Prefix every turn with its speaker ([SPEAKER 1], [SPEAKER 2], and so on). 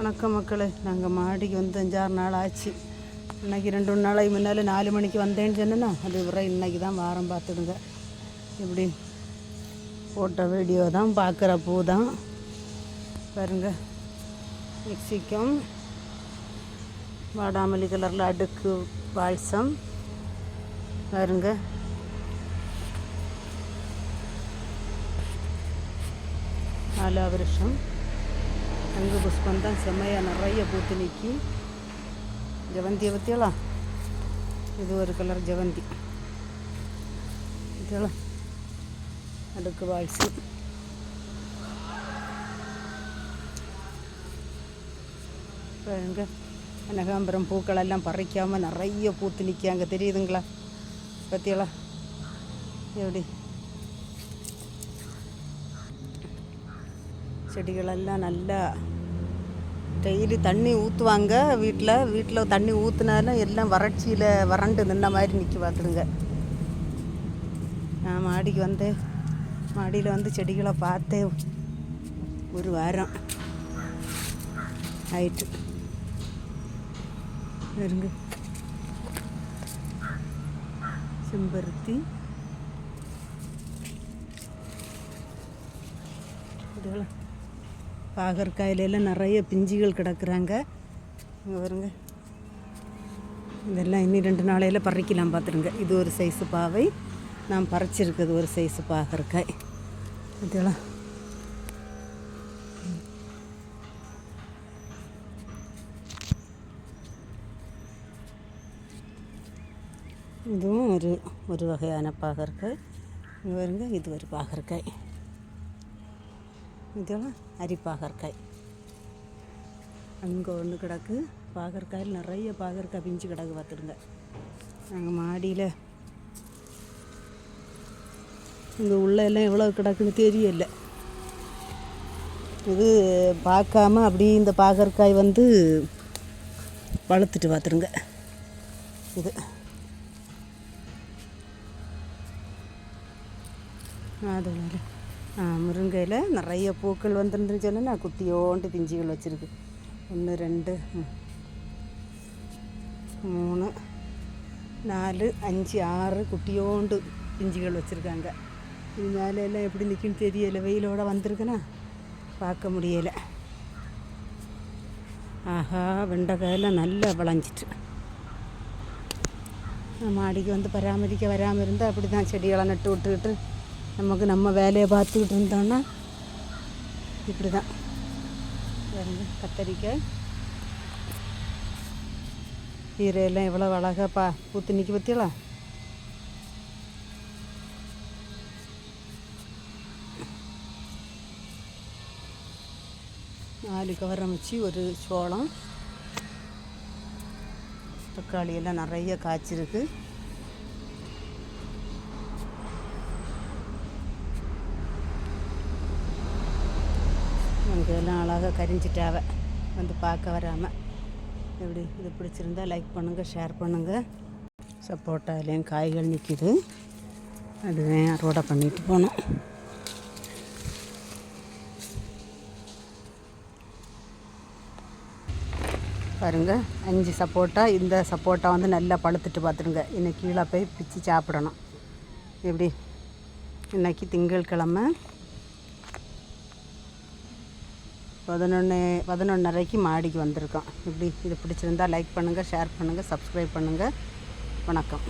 [SPEAKER 1] வணக்கம் மக்களே. நாங்கள் மாடிக்கு வந்து அஞ்சாறு நாள் ஆச்சு. இன்னைக்கு ரெண்டு மூணு நாளைக்கு முன்னால் நாலு மணிக்கு வந்தேன்னு சொன்னேன்னா அது வரை இன்னைக்கு தான் வாரம் பார்த்துடுங்க இப்படி போட்ட வீடியோ தான் பார்க்குற பூ தான். பாருங்க. மெக்சிகம். வாடாமல்லி கலரில் அடுக்கு பால்சம். பாருங்க. ஆலாவிருஷம் அங்கு புஷ்பம் தான் செம்மையாக நிறைய பூத்து நிற்கி ஜவந்தியை பற்றியலாம் இது ஒரு கலர் ஜவந்தி. இதெல்லாம் அடுக்கு வாய்ஸு எங்கே? கனகாம்பரம் பூக்களெல்லாம் பறிக்காமல் நிறைய பூத்து நிற்க அங்கே தெரியுதுங்களா? பற்றியலா எப்படி? செடிகளெல்லாம் நல்லா டெய்லி தண்ணி ஊற்றுவாங்க வீட்டில் வீட்டில் தண்ணி ஊற்றுனாலும் எல்லாம் வறட்சியில் வறண்டு நின்ன மாதிரி நிற்க பார்த்துடுங்க நான் மாடிக்கு வந்து மாடியில் வந்து செடிகளை பார்த்தே ஒரு வாரம் ஆயிட்டு. இருங்க செம்பருத்தி. இதெல்லாம் பாகற்காயிலெல்லாம் நிறைய பிஞ்சுகள் கிடக்குறாங்க. இங்கே வருங்க இதெல்லாம் இன்னும் ரெண்டு நாளையில் பறிக்கலாம் பார்த்துருங்க. இது ஒரு சைஸு பாவை. நான் பறிச்சிருக்குது ஒரு சைஸு பாகற்காய். இதெல்லாம் இதுவும் ஒரு ஒரு வகையான பாகற்காய். இங்கே வருங்க இது ஒரு பாகற்காய். இதெல்லாம் அரிப்பாகற்காய் அங்கே ஒன்று கிடக்கு. பாகற்காயில் நிறைய பாகற்காய் பிஞ்சு கிடக்கு பார்த்துடுங்க. நாங்கள் மாடியில். இங்கே உள்ள எல்லாம் எவ்வளோ கிடக்குன்னு தெரியல. இது பார்க்காம அப்படி இந்த பாகற்காய் வந்து வளர்த்துட்டு பார்த்துருங்க இது. அதனால. முருங்கையில் நிறைய பூக்கள் வந்துருந்துன்னு சொன்னால் நான் குட்டியோண்டு பிஞ்சுகள் வச்சுருக்கு. ஒன்று ரெண்டு மூணு நாலு அஞ்சு ஆறு குட்டியோண்டு பிஞ்சுகள் வச்சுருக்காங்க. இதனால எல்லாம் எப்படி நிற்குன்னு தெரியலை. வெயிலோடு வந்திருக்குன்னா பார்க்க முடியலை. ஆஹா வெண்டைக்காயெல்லாம் நல்லா விளைஞ்சிட்டு. மாடிக்கு வந்து பராமரிக்க வராமல் இருந்தால் அப்படி தான் செடிகளை நட்டு விட்டுக்கிட்டு நமக்கு நம்ம வேலையை பார்த்துக்கிட்டு இருந்தோன்னா இப்படி தான் கத்தரிக்காய். கீரையெல்லாம் எவ்வளோ அழகாக பா பூத்து நிற்க பற்றியலா நாலு கவரம் வச்சு ஒரு சோளம். தக்காளி எல்லாம் நிறைய காய்ச்சிருக்கு. அங்கே எல்லாம் அழகாக கரிஞ்சிட்டாவ? வந்து பார்க்க வராமல் எப்படி? இது பிடிச்சிருந்தா லைக் பண்ணுங்கள் ஷேர் பண்ணுங்கள் சப்போட்டாலையும் காய்கள் நிற்கிது அதுவே அறுவடை பண்ணிட்டு போனோம். பாருங்க அஞ்சு சப்போட்டா இந்த சப்போட்டா வந்து நல்லா பழுத்துட்டு பார்த்துருங்க. இன்னைக்கு கீழே போய் பிச்சு சாப்பிடணும். எப்படி? இன்றைக்கி திங்கள் கிழமை. பதினொன்று பதினொன்றரைக்கு மாடிக்கு வந்திருக்கோம். இப்படி இது பிடிச்சிருந்தா லைக் பண்ணுங்கள் ஷேர் பண்ணுங்கள் சப்ஸ்கிரைப் பண்ணுங்கள் வணக்கம்.